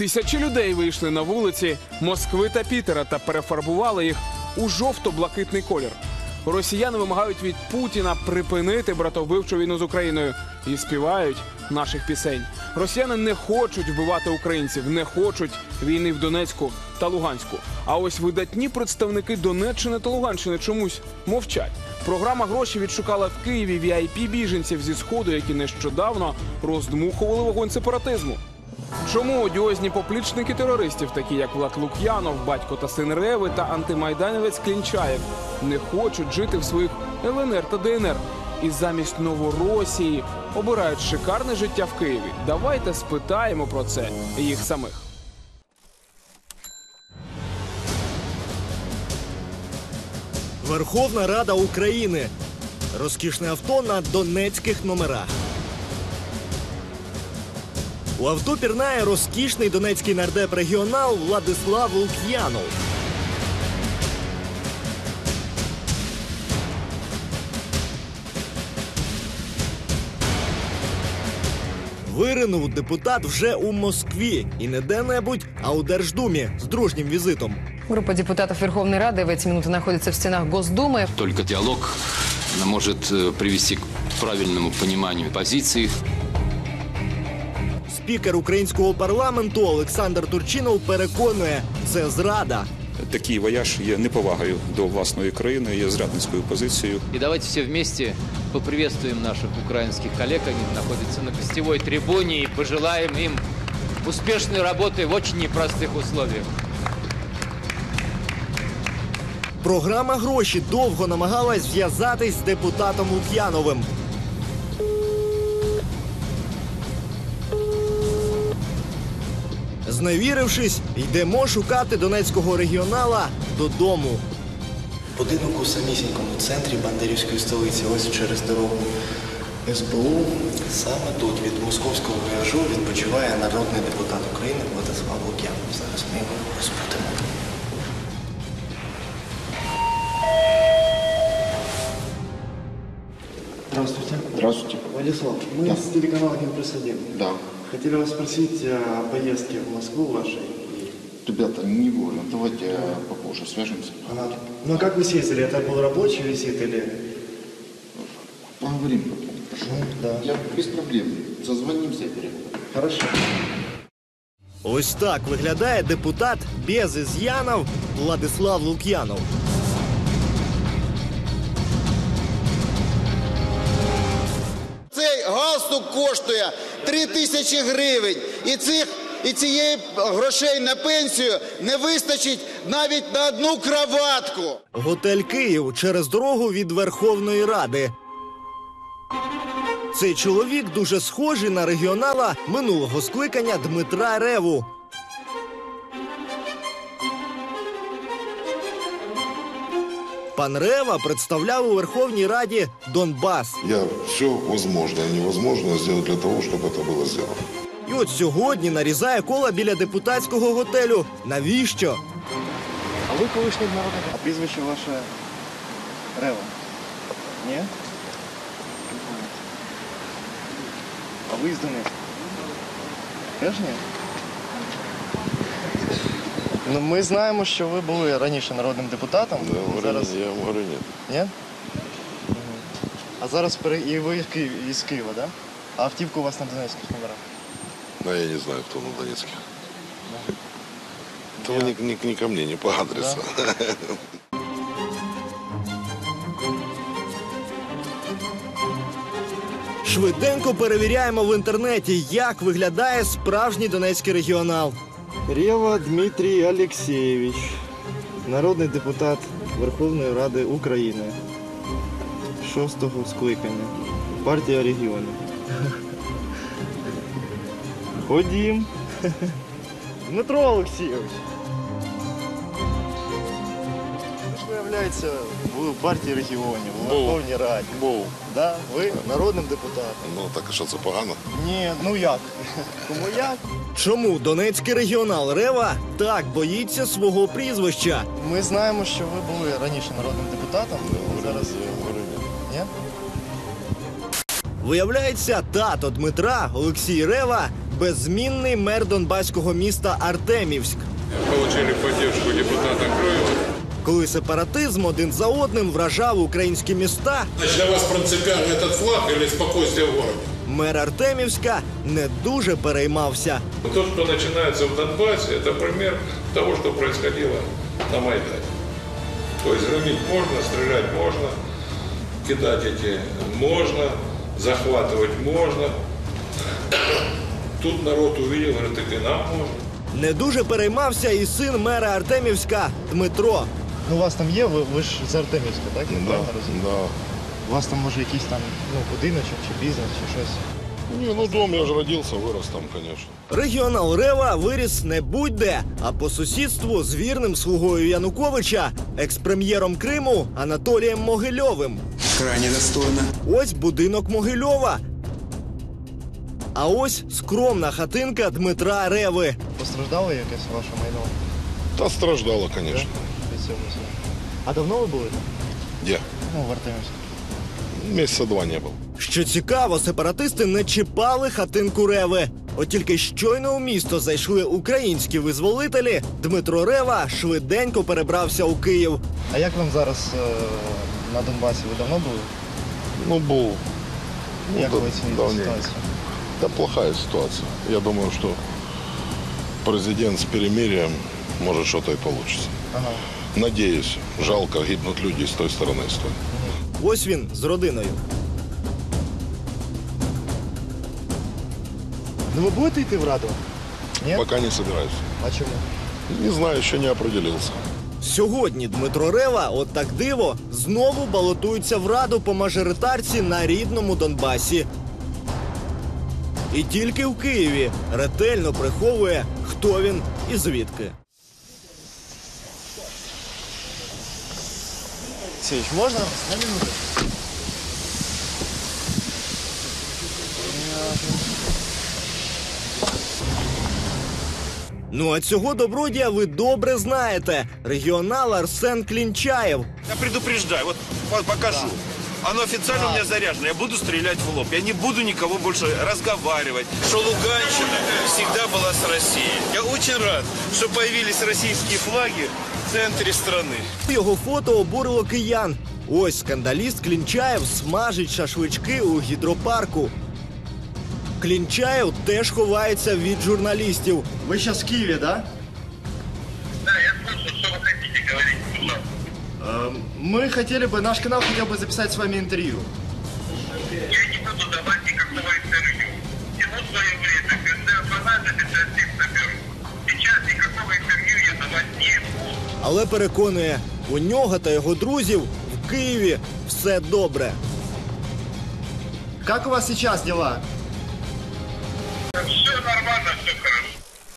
Тисячі людей вийшли на вулиці Москви та Пітера та перефарбували їх у жовто-блакитний колір. Росіяни вимагають від Путіна припинити братовбивчу війну з Україною і співають наших пісень. Росіяни не хочуть вбивати українців, не хочуть війни в Донецьку та Луганську. А ось видатні представники Донеччини та Луганщини чомусь мовчать. Програма гроші відшукала в Києві vip біженців зі сходу, які нещодавно роздмухували вогонь сепаратизму. Чому одіозні поплічники терористів, такі як Влад Лук'янов, батько та син Реви та антимайданівець Клінчаєв, не хочуть жити в своїх ЛНР та ДНР і замість Новоросії обирають шикарне життя в Києві? Давайте спитаємо про це їх самих. Верховна Рада України. Розкішне авто на донецьких номерах. У авто пірнає розкішний донецький нардеп регіонал Владислав Лук'янов. Виринув депутат вже у Москві і не де-небудь, а у Держдумі з дружнім візитом. Группа депутатов Верховной Рады в эти минуты находится в стенах Госдумы. Только диалог э, может э, привести к правильному пониманию позиций. Спікер українського парламенту Олександр Турчинов переконує, це зрада. Такий вояж є неповагою до власної країни, є зрадницькою позицією. И давайте все вместе поприветствуем наших украинских коллег. Они находятся на гостевой трибуне и пожелаем им успешной работы в очень непростых условиях. Програма гроші довго намагалась зв'язатись з депутатом Лук'яновим. Зневірившись, йдемо шукати донецького регіонала додому. Будинок у самісінькому центрі Бандерівської столиці, ось через дорогу СБУ. Саме тут від московського вояжу відпочиває народний депутат України Владислав Лук'янов. Зараз ми його розпитимо. Здравствуйте. Здравствуйте. Владислав, мы с телеканала «Генпросадим». Да. Хотели вас спросить о поездке в Москву вашей. Ребята, не вольно. Давайте э, попозже свяжемся. Ага. Ну а как вы съездили? Это был рабочий визит или... Поговорим потом. Хорошо? Ну, да. Я без проблем. Созвонимся и переговорим. Хорошо. Ось так виглядає депутат без із'янов Владислав Лук'янов. Цей галстук коштує 3 тисячі гривень. І цих і цієї грошей на пенсію не вистачить навіть на одну кроватку. Готель Київ через дорогу від Верховної Ради. Цей чоловік дуже схожий на регіонала минулого скликання Дмитра Реву. Пан Рева представляв у Верховній Раді Донбас. Я все возможное и невозможное сделаю для того, чтобы это было сделано. І от сьогодні нарізає кола біля депутатського готелю. Навіщо? А ви колишній народний А прізвище ваше Рева? Ні? А ви з Донецька? Теж ні? Ну, ми знаємо, що ви були раніше народним депутатом. зараз... Я вам говорю. Ні? А зараз пере... і ви з Києва, із Києва, так? Да? А автівка у вас на Донецьких номерах? Но я не знаю, кто на Донецке. Это вы не, не- не ко мне, не по адресу. Швиденько перевіряємо в інтернеті, як виглядає справжній донецький регіонал. Рева Дмитрій Олексійович, народний депутат Верховної Ради України. Шостого скликання. Партія регіонів. Ходім. Дмитро Олексійович. Виявляється в партії регіонів, у Верховній Раді. Був. Да? Ви народним депутатом. Ну, так а що це погано? Ні, ну як? Кому як? Чому донецький регіонал Рева так боїться свого прізвища? Ми знаємо, що ви були раніше народним депутатом. Зараз Я вам говорю, ні? Виявляється, тато Дмитра Олексій Рева беззмінний мер донбаського міста Артемівськ. Получили поддержку депутата Кроева Коли сепаратизм один за одним вражав українські міста, Значит, для вас принципиально этот флаг или спокойствие в городе? мер Артемівська не дуже переймався. То, что начинается в Донбассе, это пример того, что происходило на Майдане. То есть громить можно, стрелять можно, кидать эти можно, захватывать можно. Тут народ увидел, говорит, так и нам можно. Не дуже переймався і син мера Артемівська Дмитро. Ну, у вас там є, ви, ви ж з Артемівська, так? Я Да, правильно розумію? да. У вас там може якийсь там ну, будиночок чи бізнес, чи щось. Не, ну дом, я же родился, вырос там, конечно. Регіонал Рева виріс не будь-де, а по сусідству з вірним слугою Януковича, екс-прем'єром Криму Анатолієм Могильовим. Крайне достойно. Ось будинок Могильова. А ось скромна хатинка Дмитра Реви. Постраждало якесь ваше майно? Да, страждало, конечно. Від цього? А давно ви були там? Где? Ну, в Артемівську. Месяца два не был. Що цікаво, сепаратисти не чіпали хатинку Реви. От тільки щойно у місто зайшли українські визволителі, Дмитро Рева швиденько перебрався у Київ. А як вам зараз е, на Донбасі? Ви давно були? Ну, был. Ну, як да- ви оцінюєте давненько. ситуацію? Да плохая ситуация. Я думаю, что президент с перемирием может что-то и получится. Ага. Надеюсь. Жалко, гибнут люди с той стороны. С той. Ось він з родиною. Ну ви будете йти в Раду? Ні? Пока не собираюсь. А чому? Не знаю, еще не определился. Сьогодні Дмитро Рева, от так диво, знову балотується в раду по мажоритарці на рідному Донбасі. І тільки в Києві ретельно приховує, хто він і звідки. Січ, можна на минуту? Ну а цього добродія ви добре знаєте. Регіонал Арсен Клінчаєв. Я предупреждаю, от вот покажу. Оно официально у меня заряжено. Я буду стрелять в лоб. Я не буду никого больше разговаривать. Что Луганщина всегда была с Россией. Я очень рад, что появились российские флаги в центре страны. Його фото обурило киян. Ось скандаліст Клінчаєв смажить шашлички у гідропарку. Клінчаєв теж ховається від журналістів. Ви зараз в Києві, так? Да, Мы хотели бы, наш канал хотел бы записать с вами интервью. Я не буду давать никакого интервью. Всему свое время, когда понадобится, я всех соберу. Сейчас никакого интервью я давать не буду. Але переконує, у нього та його друзів в Києві все добре. Как у вас сейчас дела? Все нормально, все